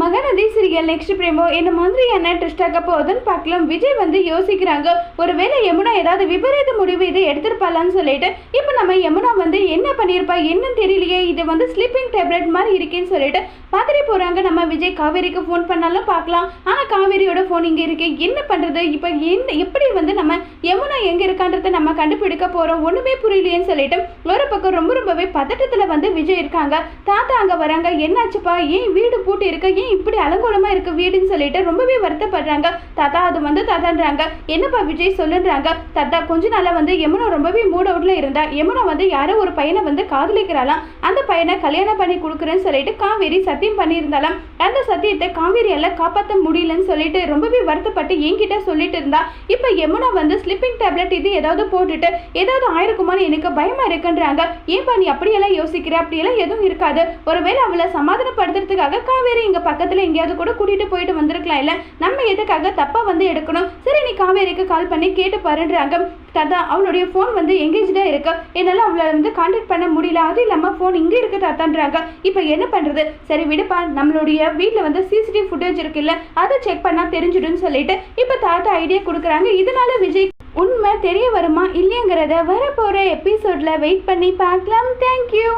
Mahanadi serial next பிரேமோ என்ன மாதிரி என்ன ட்விஸ்ட் ஆக போகுதுன்னு பார்க்கலாம். விஜய் வந்து யோசிக்கிறாங்க ஒருவேளை யமுனா ஏதாவது விபரீத முடிவு இதை எடுத்திருப்பாளான்னு சொல்லிட்டு. இப்போ நம்ம யமுனா வந்து என்ன பண்ணியிருப்பா என்னன்னு தெரியலையே இது வந்து ஸ்லீப்பிங் டேப்லெட் மாதிரி இருக்கேன்னு சொல்லிட்டு பார்த்துட்டு போகிறாங்க நம்ம விஜய் காவேரிக்கு ஃபோன் பண்ணாலும் பார்க்கலாம். ஆனால் காவேரியோட ஃபோன் இங்கே இருக்கு. என்ன பண்ணுறது இப்போ என்ன எப்படி வந்து நம்ம யமுனா இருக்கான்றதை நம்ம கண்டுபிடிக்க போகிறோம் ஒன்றுமே புரியலையேன்னு சொல்லிட்டு ஒரு பக்கம் ரொம்ப ரொம்பவே பதட்டத்தில் வந்து விஜய் இருக்காங்க. தாத்தா அங்கே வராங்க. என்னாச்சுப்பா? ஏன் வீடு பூட்டி இருக்க? ஏன் இப்படி அலங்கோலமாக இருக்கு வீடுன்னு சொல்லிட்டு ரொம்பவே வருத்தப்படுறாங்க. தாத்தா அது வந்து தாத்தான்றாங்க. என்னப்பா விஜய் சொல்லுன்றாங்க. தாத்தா கொஞ்ச நாளாக வந்து யமுனா ரொம்பவே மூட் அவுட்ல இருந்தா. யமுனா வந்து யாரோ ஒரு பையனை வந்து காதலிக்கிறாளாம். அந்த பையனை கல்யாணம் பண்ணி கொடுக்குறேன்னு சொல்லிட்டு காவேரி சத்தியம் பண்ணியிருந்தாலும் அந்த சத்தியத்தை காவேரியால் காப்பாற்ற முடியலன்னு சொல்லிட்டு ரொம்பவே வருத்தப்பட்டு என்கிட்ட சொல்லிட்டு இருந்தா. இப்போ யமுனா வந்து ஸ்லிப்பிங் டேப்லெட் இது ஏதாவது போட்டுட்டு ஏதாவது ஆயிருக்குமான்னு எனக்கு பயமா இருக்குன்றாங்க. ஏன்பா நீ அப்படியெல்லாம் யோசிக்கிற? அப்படியெல்லாம் எதுவும் இருக்காது. ஒருவேளை அவளை சமாதானப்படுத்துறதுக்காக காவேரி இங்க பக்கத்துல எங்கேயாவது கூட கூட்டிட்டு போயிட்டு வந்திருக்கலாம் இல்ல? நம்ம எதுக்காக தப்பா வந்து எடுக்கணும்? சரி நீ காவேரிக்கு கால் பண்ணி கேட்டு பாருன்றாங்க. தாத்தா அவளுடைய ஃபோன் வந்து எங்கேஜ்டா இருக்கு. என்னால அவளை வந்து கான்டாக்ட் பண்ண முடியல. அது இல்லாம ஃபோன் இங்க இருக்கு தாத்தான்றாங்க. இப்போ என்ன பண்றது? சரி விடுப்பா. நம்மளுடைய வீட்ல வந்து சிசிடிவி ஃபுட்டேஜ் இருக்குல்ல அதை செக் பண்ணா தெரிஞ்சிடும்னு சொல்லிட்டு இப்போ தாத்தா ஐடியா கொடுக்குறாங்க. இதனால விஜய் உண்மை தெரிய வருமா இல்லைங்கிறத வரப்போகிற எபிசோடில் வெயிட் பண்ணி பார்க்கலாம். தேங்க்யூ